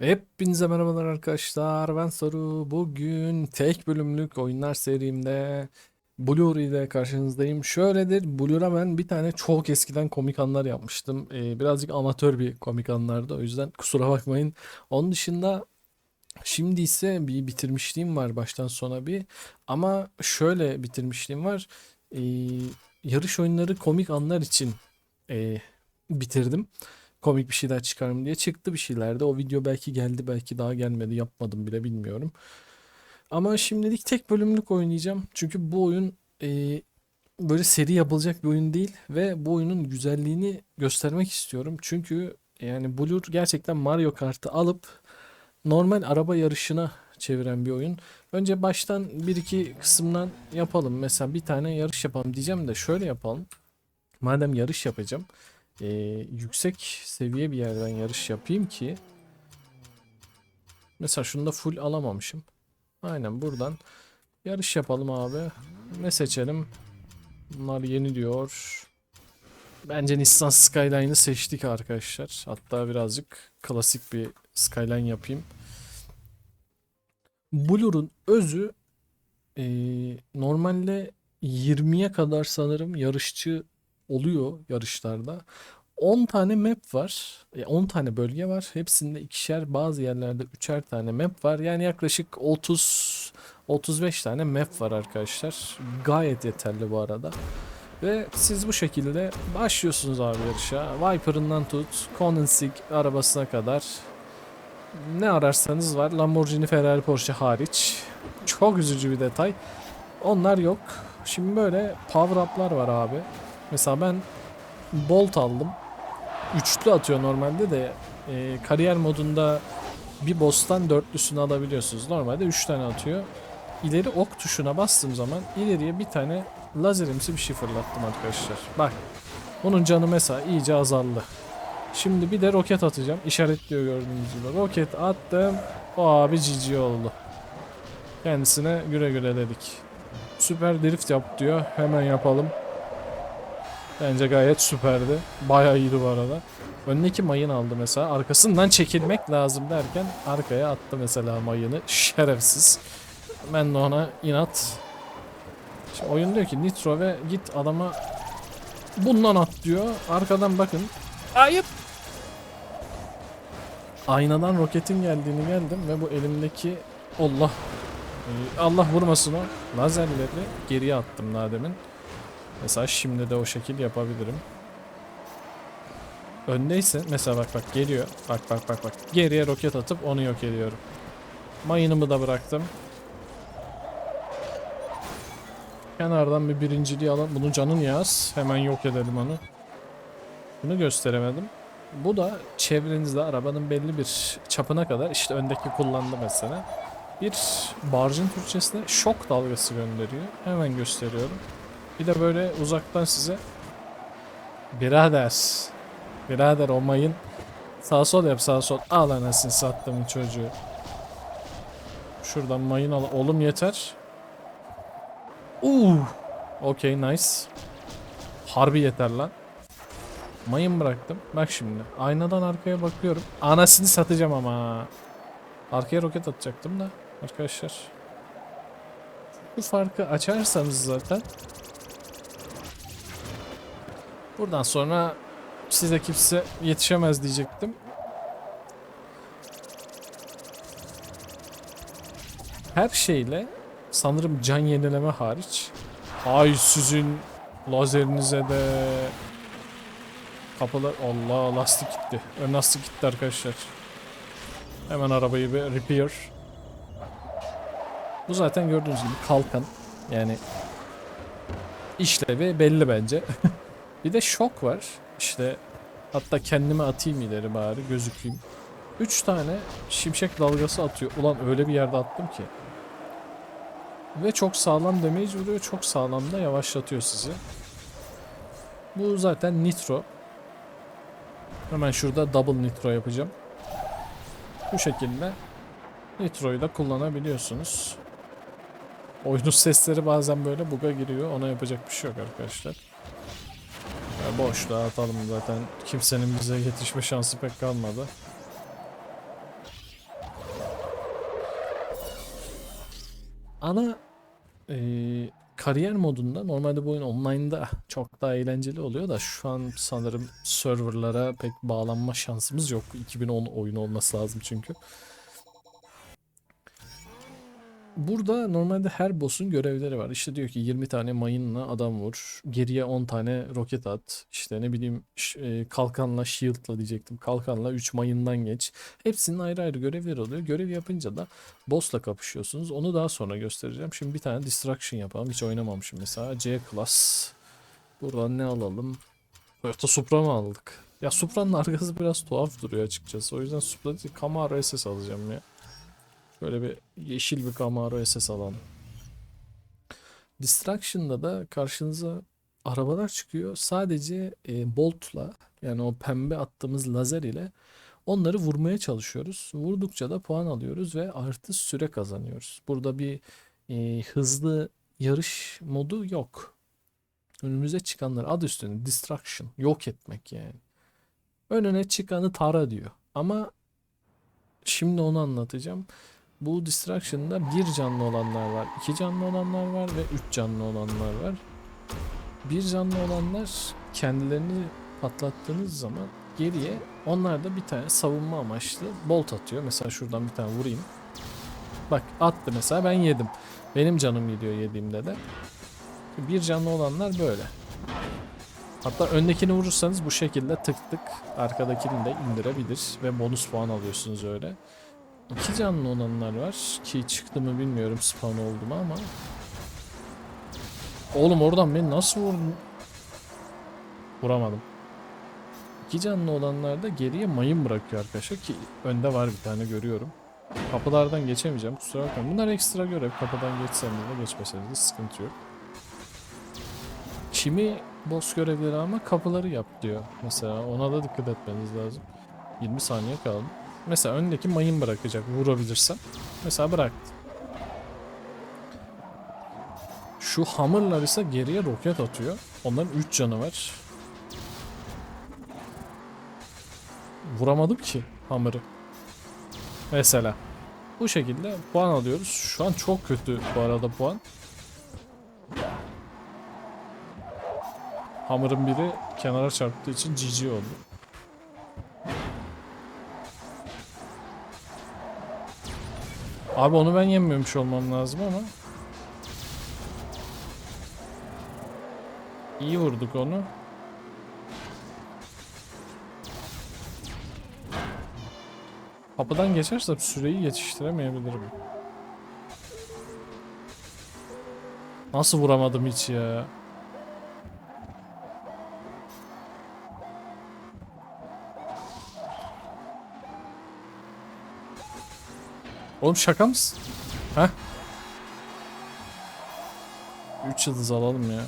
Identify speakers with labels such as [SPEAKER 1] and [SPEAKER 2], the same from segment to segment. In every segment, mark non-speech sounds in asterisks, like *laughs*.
[SPEAKER 1] Hepinize merhabalar arkadaşlar. Ben Saru. Bugün tek bölümlük oyunlar serimde Blur ile karşınızdayım. Şöyledir. Blur'a ben bir tane çok eskiden komik anlar yapmıştım. Ee, birazcık amatör bir komik anlardı. O yüzden kusura bakmayın. Onun dışında şimdi ise bir bitirmişliğim var baştan sona bir. Ama şöyle bitirmişliğim var. Ee, yarış oyunları komik anlar için ee, bitirdim komik bir şeyler çıkarım diye çıktı bir şeyler de. O video belki geldi belki daha gelmedi yapmadım bile bilmiyorum. Ama şimdilik tek bölümlük oynayacağım. Çünkü bu oyun e, böyle seri yapılacak bir oyun değil ve bu oyunun güzelliğini göstermek istiyorum. Çünkü yani Blur gerçekten Mario Kart'ı alıp normal araba yarışına çeviren bir oyun. Önce baştan bir iki kısımdan yapalım. Mesela bir tane yarış yapalım diyeceğim de şöyle yapalım. Madem yarış yapacağım e, yüksek seviye bir yerden yarış yapayım ki mesela şunu da full alamamışım. Aynen buradan yarış yapalım abi. Ne seçelim? Bunlar yeni diyor. Bence Nissan Skyline'ı seçtik arkadaşlar. Hatta birazcık klasik bir Skyline yapayım. Blur'un özü e, normalde 20'ye kadar sanırım yarışçı oluyor yarışlarda. 10 tane map var. E, 10 tane bölge var. Hepsinde ikişer bazı yerlerde üçer tane map var. Yani yaklaşık 30 35 tane map var arkadaşlar. Gayet yeterli bu arada. Ve siz bu şekilde başlıyorsunuz abi yarışa. Viper'ından tut, Koenigsegg arabasına kadar ne ararsanız var. Lamborghini, Ferrari, Porsche hariç. Çok üzücü bir detay. Onlar yok. Şimdi böyle power up'lar var abi. Mesela ben Bolt aldım. Üçlü atıyor normalde de e, kariyer modunda bir boss'tan dörtlüsünü alabiliyorsunuz. Normalde üç tane atıyor. İleri ok tuşuna bastığım zaman ileriye bir tane lazerimsi bir şey fırlattım arkadaşlar. Bak. Bunun canı mesela iyice azaldı. Şimdi bir de roket atacağım. İşaretliyor gördüğünüz gibi. Roket attım. O abi cici oldu. Kendisine güle güle dedik. Süper drift yap diyor. Hemen yapalım. Bence gayet süperdi. Bayağı iyiydi bu arada. Önündeki mayın aldı mesela. Arkasından çekilmek lazım derken arkaya attı mesela mayını. Şerefsiz. Ben de ona inat. Şimdi oyun diyor ki nitro ve git adama bundan at diyor. Arkadan bakın. Ayıp. Aynadan roketin geldiğini geldim ve bu elimdeki Allah Ee, Allah vurmasın o lazerleri geriye attım daha demin. Mesela şimdi de o şekil yapabilirim. Öndeyse mesela bak bak geliyor. Bak bak bak bak. Geriye roket atıp onu yok ediyorum. Mayınımı da bıraktım. Kenardan bir birinciliği alalım. Bunun canını yaz. Hemen yok edelim onu. Bunu gösteremedim. Bu da çevrenizde arabanın belli bir çapına kadar işte öndeki kullandı mesela. Bir barjın Türkçesine şok dalgası gönderiyor. Hemen gösteriyorum. Bir de böyle uzaktan size Birader Birader o Sağ sol yap sağ sol. Al anasını sattığımın çocuğu. Şuradan mayın al. Oğlum yeter. Uuu. Okey nice. Harbi yeter lan. Mayın bıraktım. Bak şimdi aynadan arkaya bakıyorum. Anasını satacağım ama. Arkaya roket atacaktım da. Arkadaşlar Bu farkı açarsanız zaten Buradan sonra size kimse yetişemez diyecektim. Her şeyle sanırım can yenileme hariç. Hay sizin lazerinize de kapılar Allah lastik gitti. Ön lastik gitti arkadaşlar. Hemen arabayı bir repair. Bu zaten gördüğünüz gibi kalkan. Yani işlevi belli bence. *laughs* Bir de şok var. İşte hatta kendime atayım ileri bari gözükeyim. 3 tane şimşek dalgası atıyor. Ulan öyle bir yerde attım ki. Ve çok sağlam damage vuruyor. Çok sağlam da yavaşlatıyor sizi. Bu zaten nitro. Hemen şurada double nitro yapacağım. Bu şekilde nitroyu da kullanabiliyorsunuz. Oyunun sesleri bazen böyle buga giriyor. Ona yapacak bir şey yok arkadaşlar. Ya boş dağıtalım zaten. Kimsenin bize yetişme şansı pek kalmadı. Ana e, kariyer modunda normalde bu oyun online'da çok daha eğlenceli oluyor da şu an sanırım serverlara pek bağlanma şansımız yok. 2010 oyunu olması lazım çünkü. Burada normalde her boss'un görevleri var. İşte diyor ki 20 tane mayınla adam vur. Geriye 10 tane roket at. İşte ne bileyim e, kalkanla shield'la diyecektim. Kalkanla 3 mayından geç. Hepsinin ayrı ayrı görevleri oluyor. Görev yapınca da boss'la kapışıyorsunuz. Onu daha sonra göstereceğim. Şimdi bir tane distraction yapalım. Hiç oynamamışım mesela. C class. Buradan ne alalım? Toyota Supra mı aldık? Ya Supra'nın arkası biraz tuhaf duruyor açıkçası. O yüzden Supra değil Camaro SS alacağım ya. Böyle bir yeşil bir Camaro SS alalım. Distraction'da da karşınıza arabalar çıkıyor. Sadece e, boltla yani o pembe attığımız lazer ile onları vurmaya çalışıyoruz. Vurdukça da puan alıyoruz ve artı süre kazanıyoruz. Burada bir e, hızlı yarış modu yok. Önümüze çıkanları adı üstünde distraction yok etmek yani. Önüne çıkanı tara diyor. Ama şimdi onu anlatacağım. Bu distraction'da bir canlı olanlar var, iki canlı olanlar var ve üç canlı olanlar var. Bir canlı olanlar kendilerini patlattığınız zaman geriye onlar da bir tane savunma amaçlı bolt atıyor. Mesela şuradan bir tane vurayım. Bak attı mesela ben yedim. Benim canım gidiyor yediğimde de. Bir canlı olanlar böyle. Hatta öndekini vurursanız bu şekilde tık tık arkadakini de indirebilir ve bonus puan alıyorsunuz öyle. İki canlı olanlar var ki çıktı mı bilmiyorum spawn oldu mu ama. Oğlum oradan beni nasıl vurdun? Vuramadım. İki canlı olanlar da geriye mayın bırakıyor arkadaşlar ki önde var bir tane görüyorum. Kapılardan geçemeyeceğim kusura bakmayın. Bunlar ekstra görev. Kapıdan geçseniz de geçmeseniz de sıkıntı yok. Kimi boss görevleri ama kapıları yap diyor. Mesela ona da dikkat etmeniz lazım. 20 saniye kaldı. Mesela öndeki mayın bırakacak vurabilirsem. Mesela bıraktı. Şu hammerlar ise geriye roket atıyor. Onların 3 canı var. Vuramadım ki hammer'ı. Mesela. Bu şekilde puan alıyoruz. Şu an çok kötü bu arada puan. Hammer'ın biri kenara çarptığı için GG oldu. Abi onu ben yememiş olmam lazım ama. İyi vurduk onu. Kapıdan geçersem süreyi yetiştiremeyebilirim. Nasıl vuramadım hiç ya? Oğlum şaka mısın? Heh. 3 yıldız alalım ya.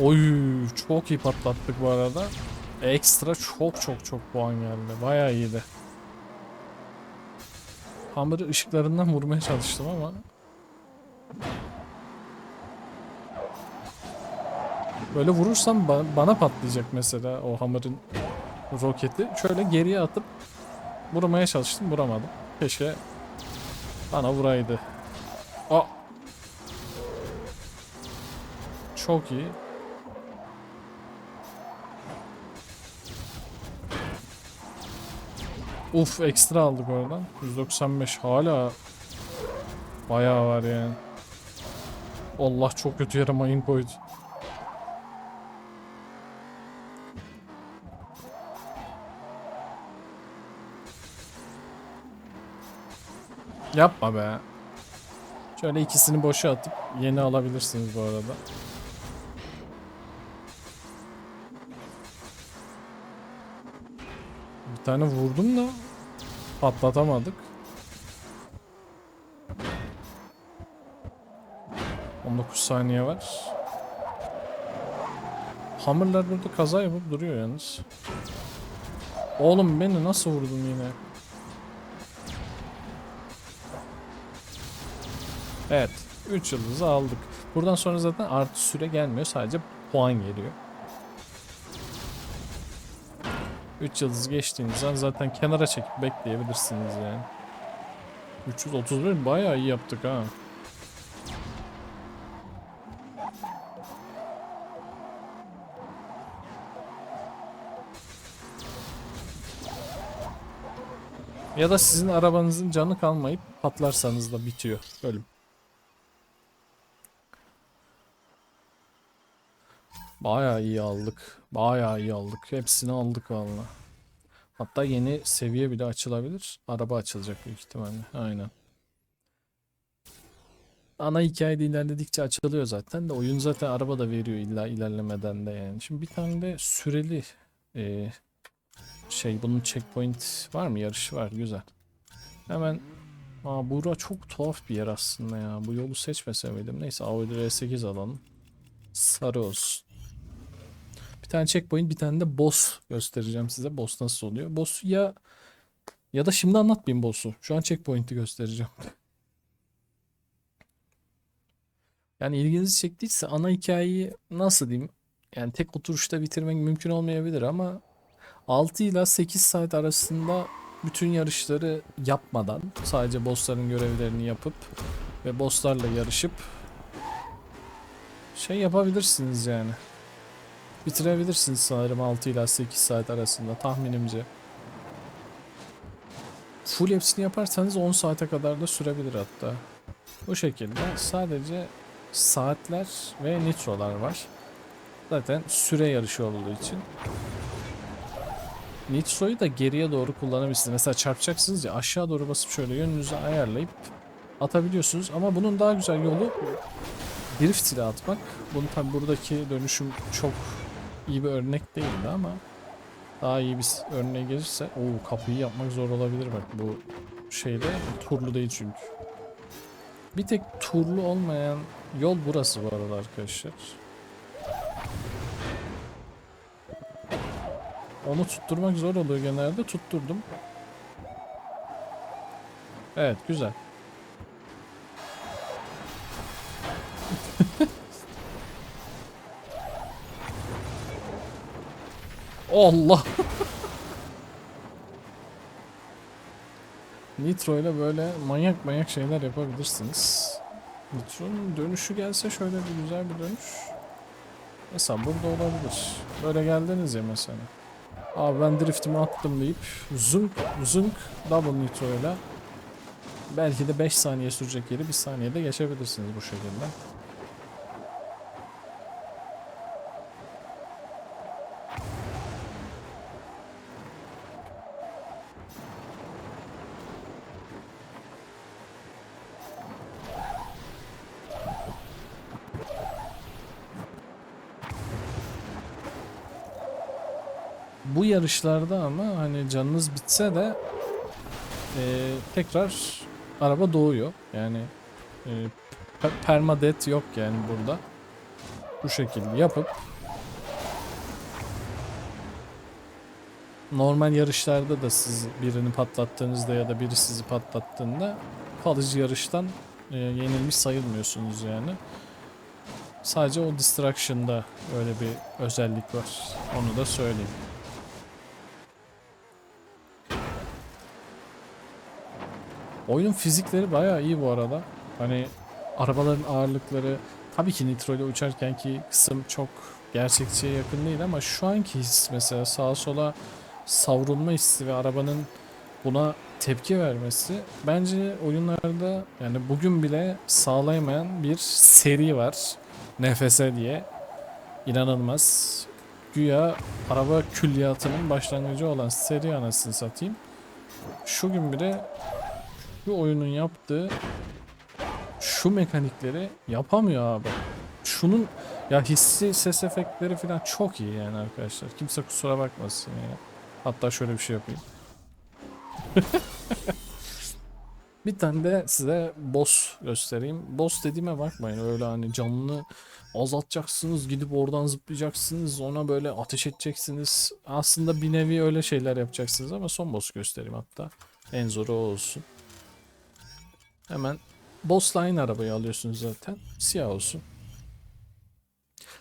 [SPEAKER 1] Oy çok iyi patlattık bu arada. Ekstra çok çok çok puan geldi. Bayağı iyiydi. Hammer'ı ışıklarından vurmaya çalıştım ama. Böyle vurursam ba- bana patlayacak mesela o Hammer'ın roketi. Şöyle geriye atıp vurmaya çalıştım vuramadım. Keşke bana vuraydı. Aa. Çok iyi. Uf ekstra aldık oradan. 195 hala bayağı var yani. Allah çok kötü yere mayın koydu. Yapma be. Şöyle ikisini boşa atıp yeni alabilirsiniz bu arada. Bir tane vurdum da patlatamadık. 19 saniye var. Hammer'lar burada kaza yapıp duruyor yalnız. Oğlum beni nasıl vurdun yine? Evet. 3 yıldızı aldık. Buradan sonra zaten artı süre gelmiyor. Sadece puan geliyor. 3 yıldız geçtiğiniz zaman zaten kenara çekip bekleyebilirsiniz yani. 331 bayağı iyi yaptık ha. Ya da sizin arabanızın canı kalmayıp patlarsanız da bitiyor bölüm. Bayağı iyi aldık. Bayağı iyi aldık. Hepsini aldık valla. Hatta yeni seviye bile açılabilir. Araba açılacak büyük ihtimalle. Aynen. Ana hikayede ilerledikçe açılıyor zaten de oyun zaten araba da veriyor illa ilerlemeden de yani. Şimdi bir tane de süreli e, şey bunun checkpoint var mı? Yarışı var. Güzel. Hemen Aa bura çok tuhaf bir yer aslında ya. Bu yolu seçmese miydim? Neyse Audi R8 alalım. Sarı olsun. Tane checkpoint, bir tane de boss göstereceğim size. Boss nasıl oluyor? Boss'u ya ya da şimdi anlatmayayım boss'u. Şu an checkpoint'i göstereceğim. Yani ilginizi çektiyse ana hikayeyi nasıl diyeyim? Yani tek oturuşta bitirmek mümkün olmayabilir ama 6 ile 8 saat arasında bütün yarışları yapmadan sadece bossların görevlerini yapıp ve bosslarla yarışıp şey yapabilirsiniz yani. Bitirebilirsiniz sanırım 6 ila 8 saat arasında tahminimce. Full hepsini yaparsanız 10 saate kadar da sürebilir hatta. Bu şekilde sadece saatler ve nitrolar var. Zaten süre yarışı olduğu için. Nitro'yu da geriye doğru kullanabilirsiniz. Mesela çarpacaksınız ya aşağı doğru basıp şöyle yönünüzü ayarlayıp atabiliyorsunuz. Ama bunun daha güzel yolu drift ile atmak. Bunun tabi buradaki dönüşüm çok iyi bir örnek değildi ama daha iyi bir örneğe gelirse o kapıyı yapmak zor olabilir bak bu şeyde turlu değil çünkü. Bir tek turlu olmayan yol burası bu arada arkadaşlar. Onu tutturmak zor oluyor genelde. Tutturdum. Evet güzel. Allah. Nitro ile böyle manyak manyak şeyler yapabilirsiniz. Nitro'nun dönüşü gelse şöyle bir güzel bir dönüş. Mesela burada olabilir. Böyle geldiniz ya mesela. Abi ben driftimi attım deyip zunk zunk double nitro ile belki de 5 saniye sürecek yeri 1 saniyede geçebilirsiniz bu şekilde. Bu yarışlarda ama hani canınız bitse de e, tekrar araba doğuyor. Yani e, pe- permadeath yok yani burada. Bu şekilde yapıp normal yarışlarda da siz birini patlattığınızda ya da biri sizi patlattığında kalıcı yarıştan e, yenilmiş sayılmıyorsunuz yani. Sadece o distraction'da öyle bir özellik var. Onu da söyleyeyim. Oyunun fizikleri bayağı iyi bu arada. Hani arabaların ağırlıkları tabii ki Nitro ile uçarkenki kısım çok gerçekçiye yakın değil ama şu anki his mesela sağa sola savrulma hissi ve arabanın buna tepki vermesi bence oyunlarda yani bugün bile sağlayamayan bir seri var. Nefese diye. İnanılmaz. Güya araba külliyatının başlangıcı olan seri anasını satayım. Şu gün bile bu oyunun yaptığı şu mekanikleri yapamıyor abi. Şunun ya hissi ses efektleri falan çok iyi yani arkadaşlar. Kimse kusura bakmasın ya. Hatta şöyle bir şey yapayım. *laughs* bir tane de size boss göstereyim. Boss dediğime bakmayın öyle hani canlı azaltacaksınız gidip oradan zıplayacaksınız ona böyle ateş edeceksiniz. Aslında bir nevi öyle şeyler yapacaksınız ama son boss göstereyim hatta. En zoru o olsun. Hemen Boss Line arabayı alıyorsunuz zaten. Siyah olsun.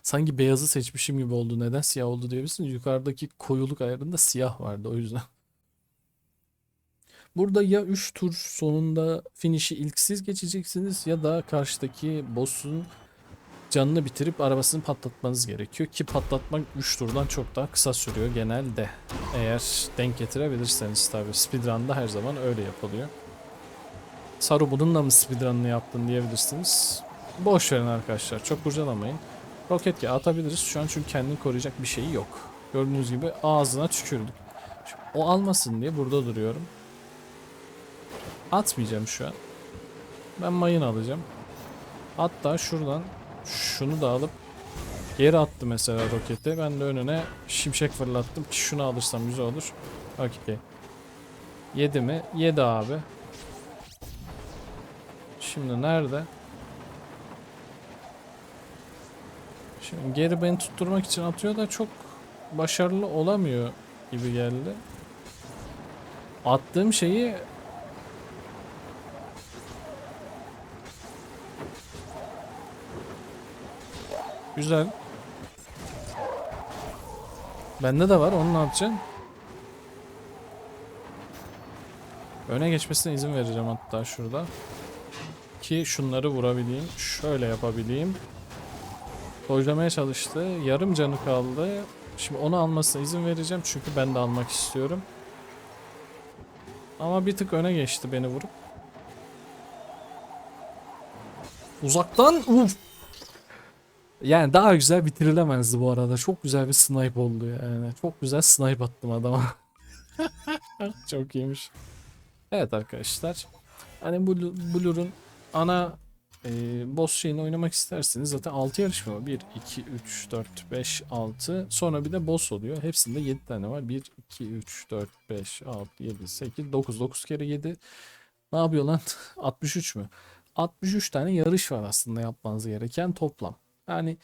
[SPEAKER 1] Sanki beyazı seçmişim gibi oldu. Neden siyah oldu diyebilirsiniz. Yukarıdaki koyuluk ayarında siyah vardı o yüzden. *laughs* Burada ya 3 tur sonunda finish'i ilk siz geçeceksiniz ya da karşıdaki boss'un canını bitirip arabasını patlatmanız gerekiyor ki patlatmak 3 turdan çok daha kısa sürüyor genelde. Eğer denk getirebilirseniz tabii. Speedrun'da her zaman öyle yapılıyor. Saru bununla mı speedrun'ını yaptın diyebilirsiniz. Boş verin arkadaşlar. Çok kurcalamayın. Roket ya atabiliriz. Şu an çünkü kendini koruyacak bir şeyi yok. Gördüğünüz gibi ağzına tükürdük. Şimdi o almasın diye burada duruyorum. Atmayacağım şu an. Ben mayın alacağım. Hatta şuradan şunu da alıp geri attı mesela roketi. Ben de önüne şimşek fırlattım ki şunu alırsam güzel olur. Okey. Yedi mi? Yedi abi. Şimdi nerede? Şimdi geri beni tutturmak için atıyor da çok başarılı olamıyor gibi geldi. Attığım şeyi Güzel. Bende de var. Onu ne yapacaksın? Öne geçmesine izin vereceğim hatta şurada. Ki şunları vurabileyim. Şöyle yapabileyim. Dojlamaya çalıştı. Yarım canı kaldı. Şimdi onu almasına izin vereceğim. Çünkü ben de almak istiyorum. Ama bir tık öne geçti beni vurup. Uzaktan uf. Yani daha güzel bitirilemezdi bu arada. Çok güzel bir snipe oldu yani. Çok güzel snipe attım adama. *laughs* Çok iyiymiş. Evet arkadaşlar. Hani bu Blur'un ana e, boss şeyini oynamak isterseniz zaten 6 yarışma var. 1, 2, 3, 4, 5, 6. Sonra bir de boss oluyor. Hepsinde 7 tane var. 1, 2, 3, 4, 5, 6, 7, 8, 9. 9 kere 7. Ne yapıyor lan? *laughs* 63 mü? 63 tane yarış var aslında yapmanız gereken toplam. Yani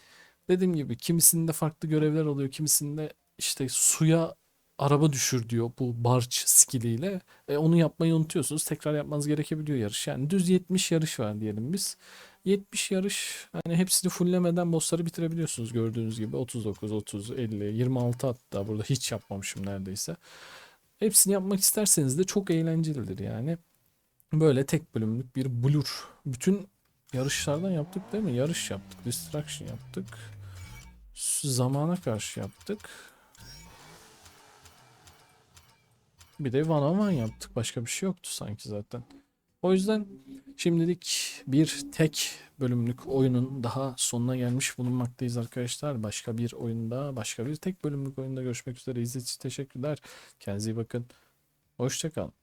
[SPEAKER 1] dediğim gibi kimisinde farklı görevler oluyor. Kimisinde işte suya araba düşür diyor bu barç skilliyle. E, onu yapmayı unutuyorsunuz. Tekrar yapmanız gerekebiliyor yarış. Yani düz 70 yarış var diyelim biz. 70 yarış hani hepsini fulllemeden bossları bitirebiliyorsunuz gördüğünüz gibi 39, 30, 50, 26 hatta burada hiç yapmamışım neredeyse. Hepsini yapmak isterseniz de çok eğlencelidir yani. Böyle tek bölümlük bir blur. Bütün yarışlardan yaptık değil mi? Yarış yaptık, distraction yaptık. Zamana karşı yaptık. Bir de one on one yaptık. Başka bir şey yoktu sanki zaten. O yüzden şimdilik bir tek bölümlük oyunun daha sonuna gelmiş bulunmaktayız arkadaşlar. Başka bir oyunda, başka bir tek bölümlük oyunda görüşmek üzere. İzlediğiniz için teşekkürler. Kendinize iyi bakın. Hoşçakalın.